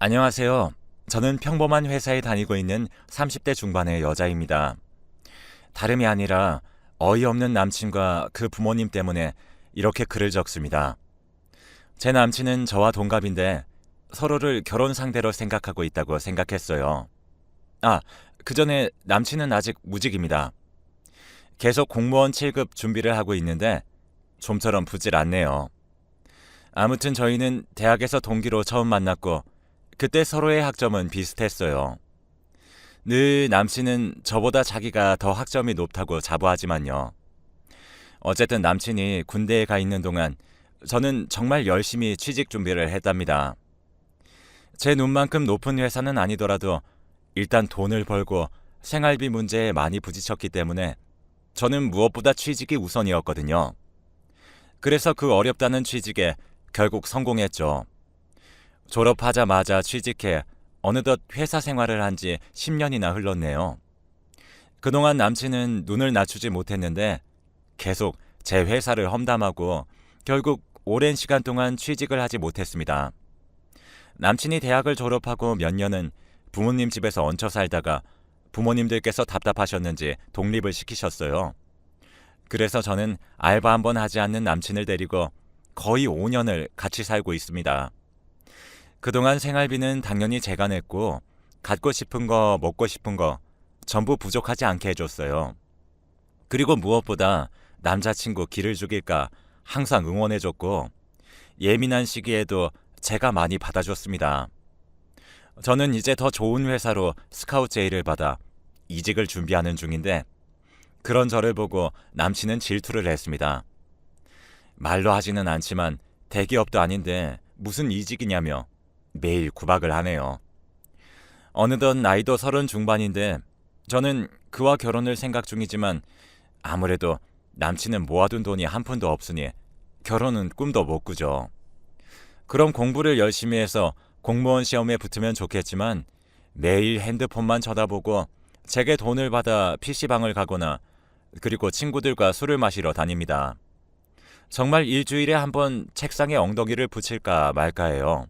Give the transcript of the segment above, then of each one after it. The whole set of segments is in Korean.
안녕하세요. 저는 평범한 회사에 다니고 있는 30대 중반의 여자입니다. 다름이 아니라 어이없는 남친과 그 부모님 때문에 이렇게 글을 적습니다. 제 남친은 저와 동갑인데 서로를 결혼 상대로 생각하고 있다고 생각했어요. 아, 그 전에 남친은 아직 무직입니다. 계속 공무원 7급 준비를 하고 있는데 좀처럼 부질 않네요. 아무튼 저희는 대학에서 동기로 처음 만났고 그때 서로의 학점은 비슷했어요. 늘 남친은 저보다 자기가 더 학점이 높다고 자부하지만요. 어쨌든 남친이 군대에 가 있는 동안 저는 정말 열심히 취직 준비를 했답니다. 제 눈만큼 높은 회사는 아니더라도 일단 돈을 벌고 생활비 문제에 많이 부딪혔기 때문에 저는 무엇보다 취직이 우선이었거든요. 그래서 그 어렵다는 취직에 결국 성공했죠. 졸업하자마자 취직해 어느덧 회사 생활을 한 지 10년이나 흘렀네요. 그동안 남친은 눈을 낮추지 못했는데 계속 제 회사를 험담하고 결국 오랜 시간 동안 취직을 하지 못했습니다. 남친이 대학을 졸업하고 몇 년은 부모님 집에서 얹혀 살다가 부모님들께서 답답하셨는지 독립을 시키셨어요. 그래서 저는 알바 한번 하지 않는 남친을 데리고 거의 5년을 같이 살고 있습니다. 그동안 생활비는 당연히 제가 냈고 갖고 싶은 거, 먹고 싶은 거 전부 부족하지 않게 해줬어요. 그리고 무엇보다 남자친구 길을 죽일까 항상 응원해줬고 예민한 시기에도 제가 많이 받아줬습니다. 저는 이제 더 좋은 회사로 스카우트 제의를 받아 이직을 준비하는 중인데 그런 저를 보고 남친은 질투를 했습니다. 말로 하지는 않지만 대기업도 아닌데 무슨 이직이냐며 매일 구박을 하네요. 어느덧 나이도 서른 중반인데 저는 그와 결혼을 생각 중이지만 아무래도 남친은 모아둔 돈이 한 푼도 없으니 결혼은 꿈도 못 꾸죠. 그럼 공부를 열심히 해서 공무원 시험에 붙으면 좋겠지만 매일 핸드폰만 쳐다보고 제게 돈을 받아 PC방을 가거나 그리고 친구들과 술을 마시러 다닙니다. 정말 일주일에 한 번 책상에 엉덩이를 붙일까 말까 해요.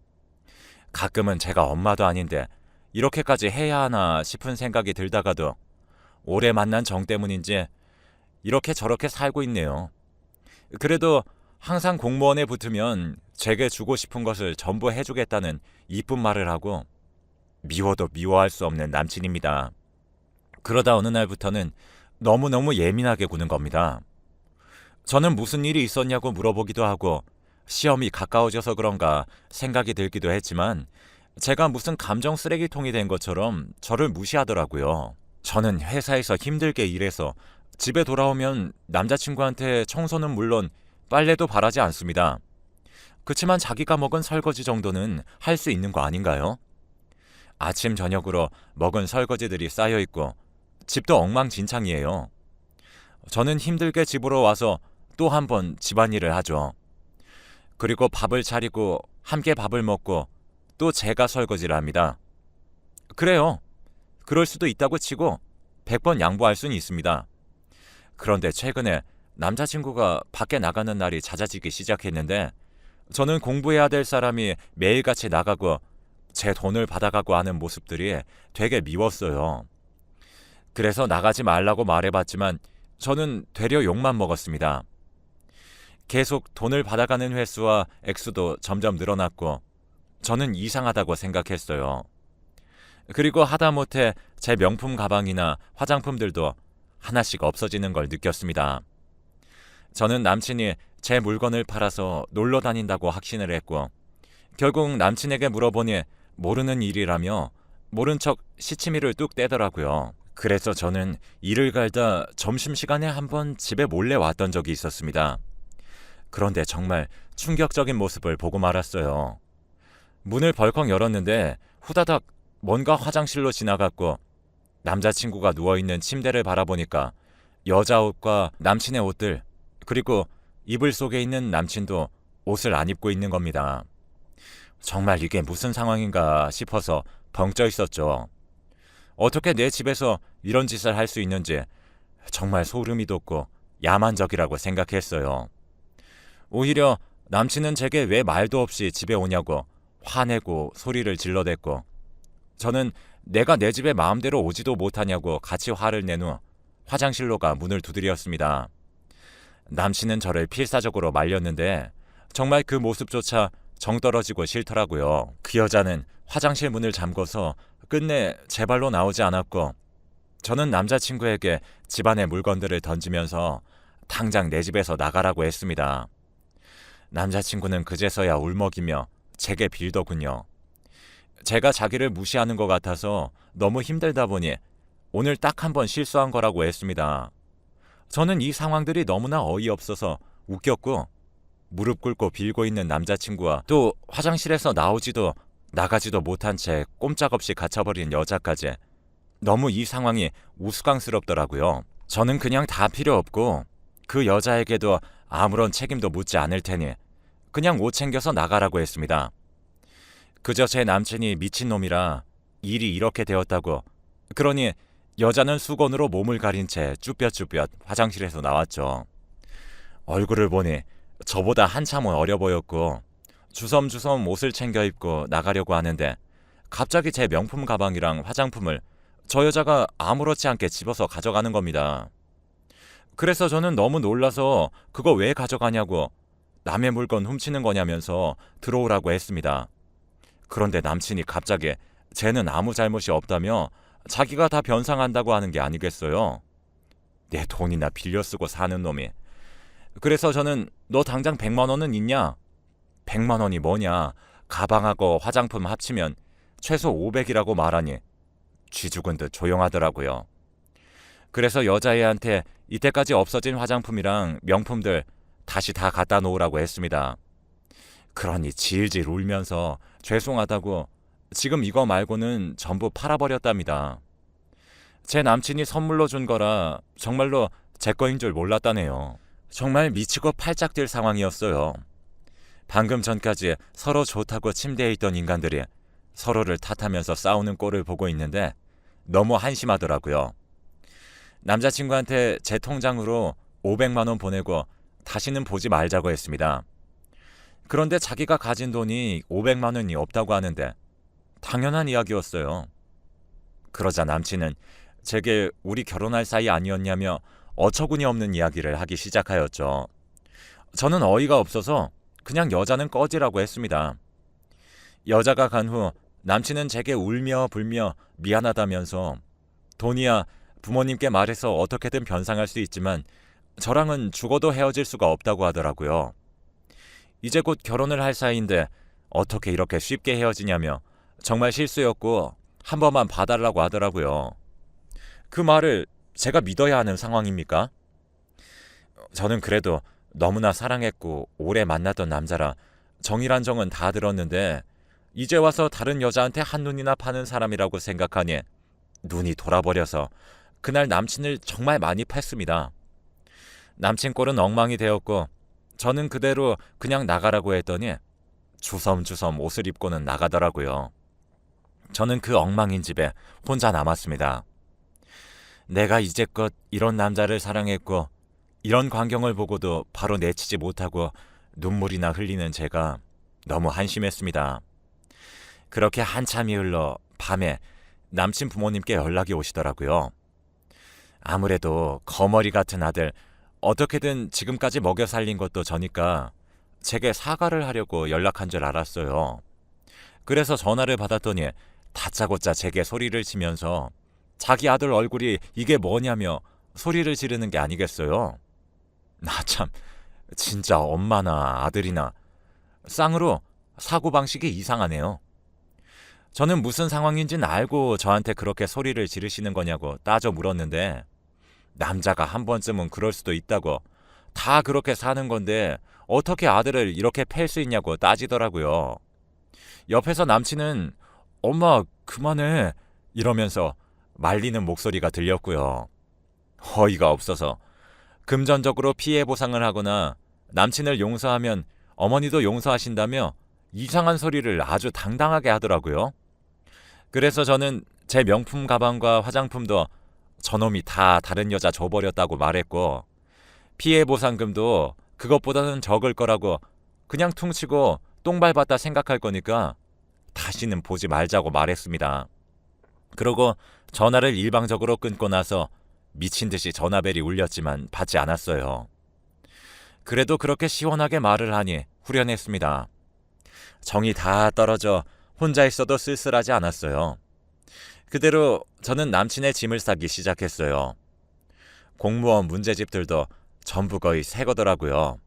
가끔은 제가 엄마도 아닌데 이렇게까지 해야 하나 싶은 생각이 들다가도 오래 만난 정 때문인지 이렇게 저렇게 살고 있네요. 그래도 항상 공무원에 붙으면 제게 주고 싶은 것을 전부 해주겠다는 이쁜 말을 하고 미워도 미워할 수 없는 남친입니다. 그러다 어느 날부터는 너무너무 예민하게 구는 겁니다. 저는 무슨 일이 있었냐고 물어보기도 하고 시험이 가까워져서 그런가 생각이 들기도 했지만 제가 무슨 감정 쓰레기통이 된 것처럼 저를 무시하더라고요. 저는 회사에서 힘들게 일해서 집에 돌아오면 남자친구한테 청소는 물론 빨래도 바라지 않습니다. 그치만 자기가 먹은 설거지 정도는 할 수 있는 거 아닌가요? 아침 저녁으로 먹은 설거지들이 쌓여 있고 집도 엉망진창이에요. 저는 힘들게 집으로 와서 또 한 번 집안일을 하죠. 그리고 밥을 차리고 함께 밥을 먹고 또 제가 설거지를 합니다. 그래요. 그럴 수도 있다고 치고 100번 양보할 수는 있습니다. 그런데 최근에 남자친구가 밖에 나가는 날이 잦아지기 시작했는데 저는 공부해야 될 사람이 매일같이 나가고 제 돈을 받아가고 하는 모습들이 되게 미웠어요. 그래서 나가지 말라고 말해봤지만 저는 되려 욕만 먹었습니다. 계속 돈을 받아가는 횟수와 액수도 점점 늘어났고 저는 이상하다고 생각했어요. 그리고 하다못해 제 명품 가방이나 화장품들도 하나씩 없어지는 걸 느꼈습니다. 저는 남친이 제 물건을 팔아서 놀러 다닌다고 확신을 했고 결국 남친에게 물어보니 모르는 일이라며 모른 척 시치미를 뚝 떼더라고요. 그래서 저는 일을 갈다 점심시간에 한번 집에 몰래 왔던 적이 있었습니다. 그런데 정말 충격적인 모습을 보고 말았어요. 문을 벌컥 열었는데 후다닥 뭔가 화장실로 지나갔고 남자친구가 누워있는 침대를 바라보니까 여자 옷과 남친의 옷들 그리고 이불 속에 있는 남친도 옷을 안 입고 있는 겁니다. 정말 이게 무슨 상황인가 싶어서 벙쪄 있었죠. 어떻게 내 집에서 이런 짓을 할 수 있는지 정말 소름이 돋고 야만적이라고 생각했어요. 오히려 남친은 제게 왜 말도 없이 집에 오냐고 화내고 소리를 질러댔고 저는 내가 내 집에 마음대로 오지도 못하냐고 같이 화를 낸 후 화장실로 가 문을 두드렸습니다. 남친은 저를 필사적으로 말렸는데 정말 그 모습조차 정 떨어지고 싫더라고요. 그 여자는 화장실 문을 잠궈서 끝내 제 발로 나오지 않았고 저는 남자친구에게 집안의 물건들을 던지면서 당장 내 집에서 나가라고 했습니다. 남자친구는 그제서야 울먹이며 제게 빌더군요. 제가 자기를 무시하는 것 같아서 너무 힘들다 보니 오늘 딱 한 번 실수한 거라고 했습니다. 저는 이 상황들이 너무나 어이없어서 웃겼고 무릎 꿇고 빌고 있는 남자친구와 또 화장실에서 나오지도 나가지도 못한 채 꼼짝없이 갇혀버린 여자까지 너무 이 상황이 우스꽝스럽더라고요. 저는 그냥 다 필요 없고 그 여자에게도 아무런 책임도 묻지 않을 테니 그냥 옷 챙겨서 나가라고 했습니다. 그저 제 남친이 미친놈이라 일이 이렇게 되었다고 그러니 여자는 수건으로 몸을 가린 채 쭈뼛쭈뼛 화장실에서 나왔죠. 얼굴을 보니 저보다 한참은 어려 보였고 주섬주섬 옷을 챙겨 입고 나가려고 하는데 갑자기 제 명품 가방이랑 화장품을 저 여자가 아무렇지 않게 집어서 가져가는 겁니다. 그래서 저는 너무 놀라서 그거 왜 가져가냐고 남의 물건 훔치는 거냐면서 들어오라고 했습니다. 그런데 남친이 갑자기 쟤는 아무 잘못이 없다며 자기가 다 변상한다고 하는 게 아니겠어요? 내 돈이나 빌려 쓰고 사는 놈이. 그래서 저는 너 당장 100만 원은 있냐? 100만 원이 뭐냐? 가방하고 화장품 합치면 최소 500이라고 말하니 쥐 죽은 듯 조용하더라고요. 그래서 여자애한테 이때까지 없어진 화장품이랑 명품들 다시 다 갖다 놓으라고 했습니다. 그러니 질질 울면서 죄송하다고 지금 이거 말고는 전부 팔아버렸답니다. 제 남친이 선물로 준 거라 정말로 제 거인 줄 몰랐다네요. 정말 미치고 팔짝 뛸 상황이었어요. 방금 전까지 서로 좋다고 침대에 있던 인간들이 서로를 탓하면서 싸우는 꼴을 보고 있는데 너무 한심하더라고요. 남자친구한테 제 통장으로 500만 원 보내고 다시는 보지 말자고 했습니다. 그런데 자기가 가진 돈이 500만 원이 없다고 하는데 당연한 이야기였어요. 그러자 남친은 제게 우리 결혼할 사이 아니었냐며 어처구니 없는 이야기를 하기 시작하였죠. 저는 어이가 없어서 그냥 여자는 꺼지라고 했습니다. 여자가 간 후 남친은 제게 울며 불며 미안하다면서 돈이야 부모님께 말해서 어떻게든 변상할 수 있지만 저랑은 죽어도 헤어질 수가 없다고 하더라고요. 이제 곧 결혼을 할 사이인데 어떻게 이렇게 쉽게 헤어지냐며 정말 실수였고 한 번만 봐달라고 하더라고요. 그 말을 제가 믿어야 하는 상황입니까? 저는 그래도 너무나 사랑했고 오래 만났던 남자라 정이란 정은 다 들었는데 이제 와서 다른 여자한테 한눈이나 파는 사람이라고 생각하니 눈이 돌아버려서 그날 남친을 정말 많이 팼습니다. 남친 꼴은 엉망이 되었고 저는 그대로 그냥 나가라고 했더니 주섬주섬 옷을 입고는 나가더라고요. 저는 그 엉망인 집에 혼자 남았습니다. 내가 이제껏 이런 남자를 사랑했고 이런 광경을 보고도 바로 내치지 못하고 눈물이나 흘리는 제가 너무 한심했습니다. 그렇게 한참이 흘러 밤에 남친 부모님께 연락이 오시더라고요. 아무래도 거머리 같은 아들 어떻게든 지금까지 먹여 살린 것도 저니까 제게 사과를 하려고 연락한 줄 알았어요. 그래서 전화를 받았더니 다짜고짜 제게 소리를 치면서 자기 아들 얼굴이 이게 뭐냐며 소리를 지르는 게 아니겠어요. 나 참 진짜 엄마나 아들이나 쌍으로 사고방식이 이상하네요. 저는 무슨 상황인지는 알고 저한테 그렇게 소리를 지르시는 거냐고 따져 물었는데 남자가 한 번쯤은 그럴 수도 있다고 다 그렇게 사는 건데 어떻게 아들을 이렇게 팰 수 있냐고 따지더라고요. 옆에서 남친은 엄마 그만해 이러면서 말리는 목소리가 들렸고요. 허위가 없어서 금전적으로 피해 보상을 하거나 남친을 용서하면 어머니도 용서하신다며 이상한 소리를 아주 당당하게 하더라고요. 그래서 저는 제 명품 가방과 화장품도 저놈이 다 다른 여자 줘버렸다고 말했고 피해 보상금도 그것보다는 적을 거라고 그냥 퉁치고 똥 밟았다 생각할 거니까 다시는 보지 말자고 말했습니다. 그러고 전화를 일방적으로 끊고 나서 미친 듯이 전화벨이 울렸지만 받지 않았어요. 그래도 그렇게 시원하게 말을 하니 후련했습니다. 정이 다 떨어져 혼자 있어도 쓸쓸하지 않았어요. 그대로 저는 남친의 짐을 싸기 시작했어요. 공무원 문제집들도 전부 거의 새 거더라고요.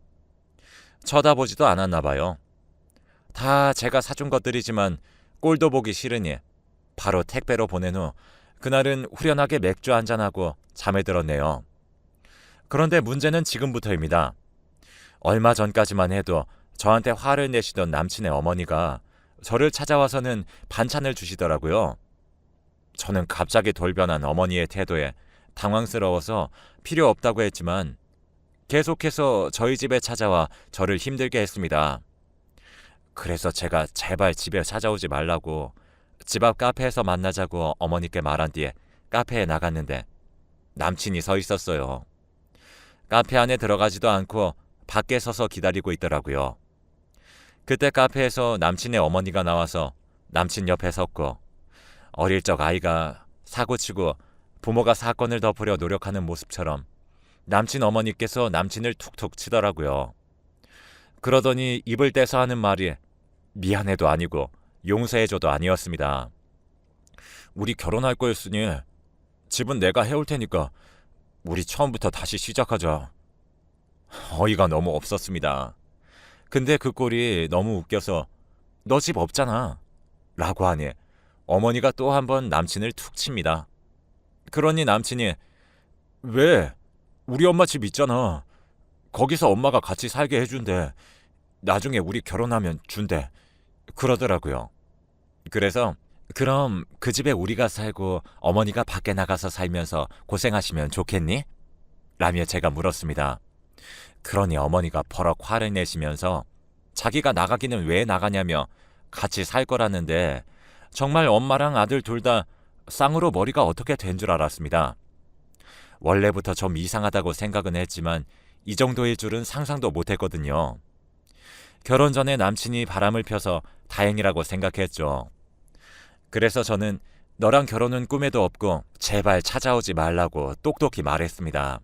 쳐다보지도 않았나 봐요. 다 제가 사준 것들이지만 꼴도 보기 싫으니 바로 택배로 보낸 후 그날은 후련하게 맥주 한잔하고 잠에 들었네요. 그런데 문제는 지금부터입니다. 얼마 전까지만 해도 저한테 화를 내시던 남친의 어머니가 저를 찾아와서는 반찬을 주시더라고요. 저는 갑자기 돌변한 어머니의 태도에 당황스러워서 필요 없다고 했지만 계속해서 저희 집에 찾아와 저를 힘들게 했습니다. 그래서 제가 제발 집에 찾아오지 말라고 집 앞 카페에서 만나자고 어머니께 말한 뒤에 카페에 나갔는데 남친이 서 있었어요. 카페 안에 들어가지도 않고 밖에 서서 기다리고 있더라고요. 그때 카페에서 남친의 어머니가 나와서 남친 옆에 섰고 어릴 적 아이가 사고치고 부모가 사건을 덮으려 노력하는 모습처럼 남친 어머니께서 남친을 툭툭 치더라고요. 그러더니 입을 떼서 하는 말이 미안해도 아니고 용서해줘도 아니었습니다. 우리 결혼할 거였으니 집은 내가 해올 테니까 우리 처음부터 다시 시작하자. 어이가 너무 없었습니다. 근데 그 꼴이 너무 웃겨서 너 집 없잖아. 라고 하니 어머니가 또 한 번 남친을 툭 칩니다. 그러니 남친이 왜? 우리 엄마 집 있잖아. 거기서 엄마가 같이 살게 해준대. 나중에 우리 결혼하면 준대. 그러더라고요. 그래서 그럼 그 집에 우리가 살고 어머니가 밖에 나가서 살면서 고생하시면 좋겠니? 라며 제가 물었습니다. 그러니 어머니가 버럭 화를 내시면서 자기가 나가기는 왜 나가냐며 같이 살 거라는데 정말 엄마랑 아들 둘 다 쌍으로 머리가 어떻게 된 줄 알았습니다. 원래부터 좀 이상하다고 생각은 했지만 이 정도일 줄은 상상도 못 했거든요. 결혼 전에 남친이 바람을 펴서 다행이라고 생각했죠. 그래서 저는 너랑 결혼은 꿈에도 없고 제발 찾아오지 말라고 똑똑히 말했습니다.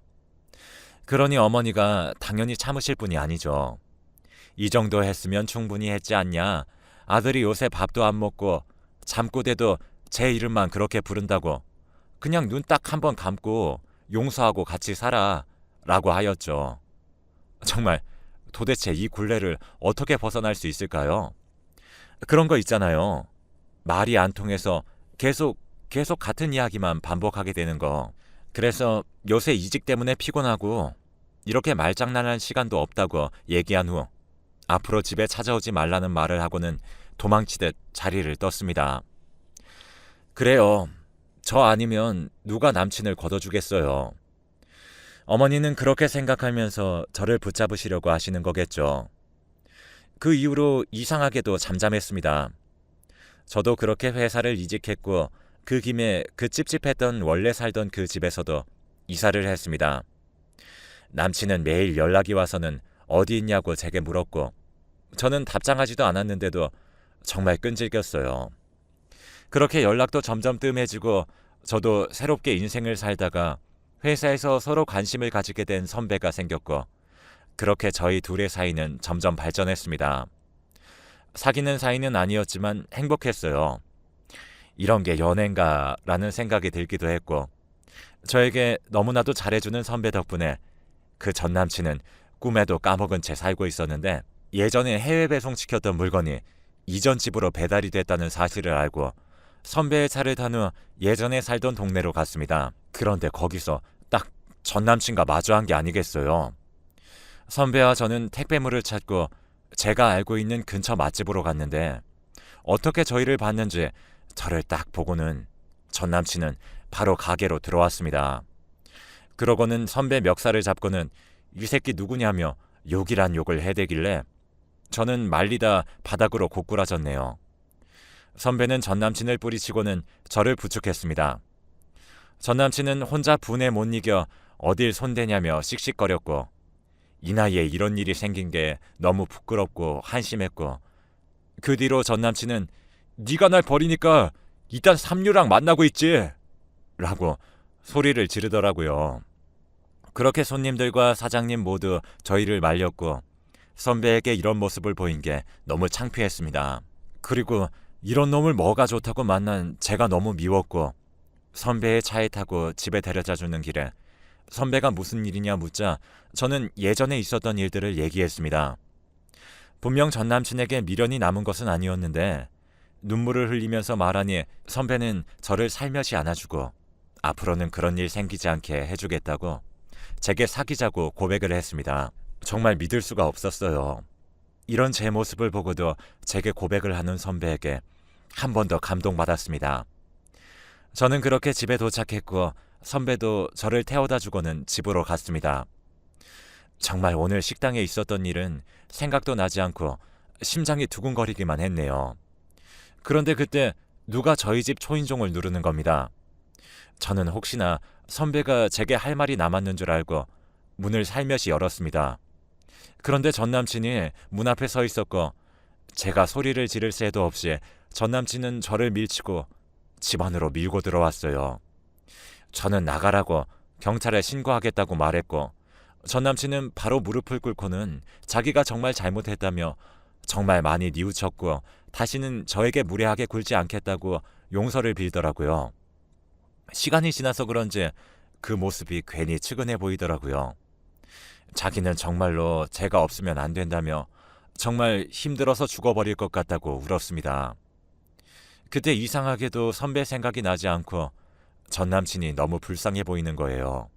그러니 어머니가 당연히 참으실 분이 아니죠. 이 정도 했으면 충분히 했지 않냐. 아들이 요새 밥도 안 먹고 잠꼬대도 제 이름만 그렇게 부른다고 그냥 눈 딱 한 번 감고 용서하고 같이 살아 라고 하였죠. 정말 도대체 이 굴레를 어떻게 벗어날 수 있을까요? 그런 거 있잖아요. 말이 안 통해서 계속 계속 같은 이야기만 반복하게 되는 거. 그래서 요새 이직 때문에 피곤하고 이렇게 말장난할 시간도 없다고 얘기한 후 앞으로 집에 찾아오지 말라는 말을 하고는 도망치듯 자리를 떴습니다. 그래요. 저 아니면 누가 남친을 걷어주겠어요. 어머니는 그렇게 생각하면서 저를 붙잡으시려고 하시는 거겠죠. 그 이후로 이상하게도 잠잠했습니다. 저도 그렇게 회사를 이직했고 그 김에 그 찝찝했던 원래 살던 그 집에서도 이사를 했습니다. 남친은 매일 연락이 와서는 어디 있냐고 제게 물었고 저는 답장하지도 않았는데도 정말 끈질겼어요. 그렇게 연락도 점점 뜸해지고 저도 새롭게 인생을 살다가 회사에서 서로 관심을 가지게 된 선배가 생겼고 그렇게 저희 둘의 사이는 점점 발전했습니다. 사귀는 사이는 아니었지만 행복했어요. 이런 게 연애인가 라는 생각이 들기도 했고 저에게 너무나도 잘해주는 선배 덕분에 그 전 남친은 꿈에도 까먹은 채 살고 있었는데 예전에 해외 배송시켰던 물건이 이전 집으로 배달이 됐다는 사실을 알고 선배의 차를 탄 후 예전에 살던 동네로 갔습니다. 그런데 거기서 딱 전 남친과 마주한 게 아니겠어요. 선배와 저는 택배물을 찾고 제가 알고 있는 근처 맛집으로 갔는데 어떻게 저희를 봤는지 저를 딱 보고는 전 남친은 바로 가게로 들어왔습니다. 그러고는 선배 멱살을 잡고는 이 새끼 누구냐며 욕이란 욕을 해대길래 저는 말리다 바닥으로 고꾸라졌네요. 선배는 전 남친을 뿌리치고는 저를 부축했습니다. 전 남친은 혼자 분에 못 이겨 어딜 손대냐며 씩씩거렸고 이 나이에 이런 일이 생긴 게 너무 부끄럽고 한심했고 그 뒤로 전 남친은 네가 날 버리니까 일단 삼류랑 만나고 있지. 라고 소리를 지르더라고요. 그렇게 손님들과 사장님 모두 저희를 말렸고 선배에게 이런 모습을 보인 게 너무 창피했습니다. 그리고 이런 놈을 뭐가 좋다고 만난 제가 너무 미웠고 선배의 차에 타고 집에 데려다 주는 길에 선배가 무슨 일이냐 묻자 저는 예전에 있었던 일들을 얘기했습니다. 분명 전 남친에게 미련이 남은 것은 아니었는데 눈물을 흘리면서 말하니 선배는 저를 살며시 안아주고 앞으로는 그런 일 생기지 않게 해주겠다고 제게 사귀자고 고백을 했습니다. 정말 믿을 수가 없었어요. 이런 제 모습을 보고도 제게 고백을 하는 선배에게 한 번 더 감동받았습니다. 저는 그렇게 집에 도착했고 선배도 저를 태워다 주고는 집으로 갔습니다. 정말 오늘 식당에 있었던 일은 생각도 나지 않고 심장이 두근거리기만 했네요. 그런데 그때 누가 저희 집 초인종을 누르는 겁니다. 저는 혹시나 선배가 제게 할 말이 남았는 줄 알고 문을 살며시 열었습니다. 그런데 전 남친이 문 앞에 서 있었고 제가 소리를 지를 새도 없이 전 남친은 저를 밀치고 집 안으로 밀고 들어왔어요. 저는 나가라고 경찰에 신고하겠다고 말했고 전 남친은 바로 무릎을 꿇고는 자기가 정말 잘못했다며 정말 많이 뉘우쳤고 다시는 저에게 무례하게 굴지 않겠다고 용서를 빌더라고요. 시간이 지나서 그런지 그 모습이 괜히 측은해 보이더라고요. 자기는 정말로 제가 없으면 안 된다며 정말 힘들어서 죽어버릴 것 같다고 울었습니다. 그때 이상하게도 선배 생각이 나지 않고 전 남친이 너무 불쌍해 보이는 거예요.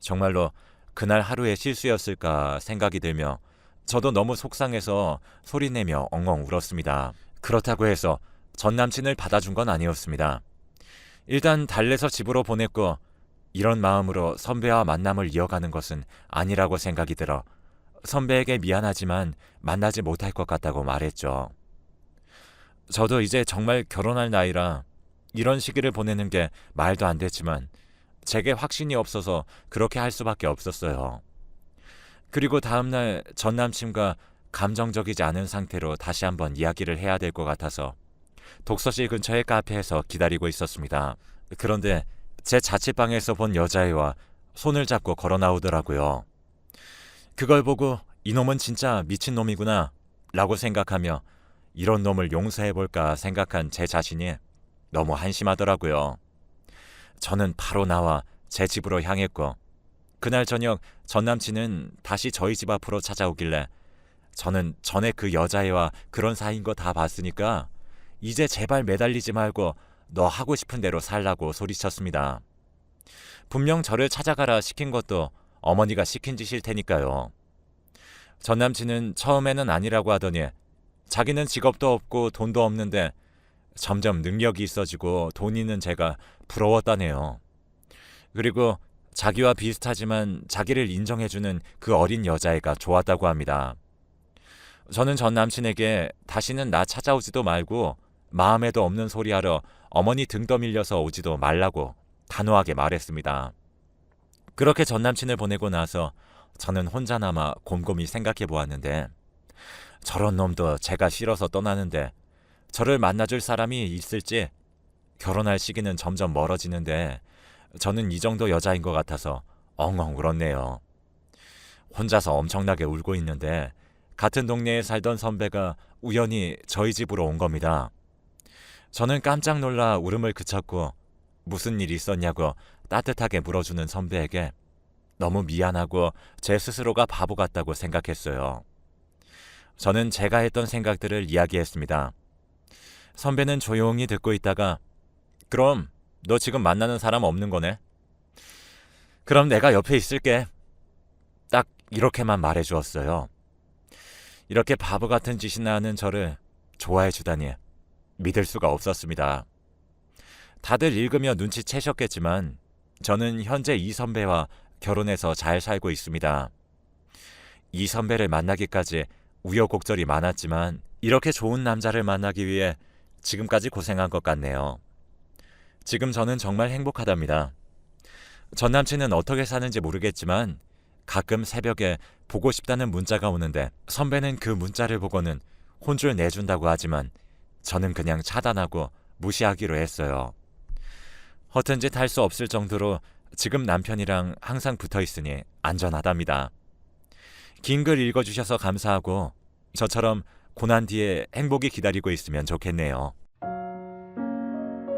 정말로 그날 하루의 실수였을까 생각이 들며 저도 너무 속상해서 소리내며 엉엉 울었습니다. 그렇다고 해서 전 남친을 받아준 건 아니었습니다. 일단 달래서 집으로 보냈고 이런 마음으로 선배와 만남을 이어가는 것은 아니라고 생각이 들어 선배에게 미안하지만 만나지 못할 것 같다고 말했죠. 저도 이제 정말 결혼할 나이라 이런 시기를 보내는 게 말도 안 됐지만 제게 확신이 없어서 그렇게 할 수밖에 없었어요. 그리고 다음날 전 남친과 감정적이지 않은 상태로 다시 한번 이야기를 해야 될 것 같아서 독서실 근처의 카페에서 기다리고 있었습니다. 그런데 제 자취방에서 본 여자애와 손을 잡고 걸어 나오더라고요. 그걸 보고 이놈은 진짜 미친놈이구나 라고 생각하며 이런 놈을 용서해볼까 생각한 제 자신이 너무 한심하더라고요. 저는 바로 나와 제 집으로 향했고 그날 저녁 전 남친은 다시 저희 집 앞으로 찾아오길래 저는 전에 그 여자애와 그런 사이인 거 다 봤으니까 이제 제발 매달리지 말고 너 하고 싶은 대로 살라고 소리쳤습니다. 분명 저를 찾아가라 시킨 것도 어머니가 시킨 짓일 테니까요. 전 남친은 처음에는 아니라고 하더니 자기는 직업도 없고 돈도 없는데 점점 능력이 있어지고 돈 있는 제가 부러웠다네요. 그리고 자기와 비슷하지만 자기를 인정해주는 그 어린 여자애가 좋았다고 합니다. 저는 전 남친에게 다시는 나 찾아오지도 말고 마음에도 없는 소리 하러 어머니 등 떠밀려서 오지도 말라고 단호하게 말했습니다. 그렇게 전 남친을 보내고 나서 저는 혼자 남아 곰곰이 생각해 보았는데 저런 놈도 제가 싫어서 떠나는데 저를 만나줄 사람이 있을지 결혼할 시기는 점점 멀어지는데 저는 이 정도 여자인 것 같아서 엉엉 울었네요. 혼자서 엄청나게 울고 있는데 같은 동네에 살던 선배가 우연히 저희 집으로 온 겁니다. 저는 깜짝 놀라 울음을 그쳤고 무슨 일 있었냐고 따뜻하게 물어주는 선배에게 너무 미안하고 제 스스로가 바보 같다고 생각했어요. 저는 제가 했던 생각들을 이야기했습니다. 선배는 조용히 듣고 있다가 그럼 너 지금 만나는 사람 없는 거네? 그럼 내가 옆에 있을게. 딱 이렇게만 말해 주었어요. 이렇게 바보 같은 짓이나 하는 저를 좋아해 주다니 믿을 수가 없었습니다. 다들 읽으며 눈치채셨겠지만 저는 현재 이 선배와 결혼해서 잘 살고 있습니다. 이 선배를 만나기까지 우여곡절이 많았지만 이렇게 좋은 남자를 만나기 위해 지금까지 고생한 것 같네요. 지금 저는 정말 행복하답니다. 전 남친은 어떻게 사는지 모르겠지만 가끔 새벽에 보고 싶다는 문자가 오는데 선배는 그 문자를 보고는 혼줄 내준다고 하지만 저는 그냥 차단하고 무시하기로 했어요. 허튼 짓 할 수 없을 정도로 지금 남편이랑 항상 붙어 있으니 안전하답니다. 긴 글 읽어주셔서 감사하고 저처럼 고난 뒤에 행복이 기다리고 있으면 좋겠네요.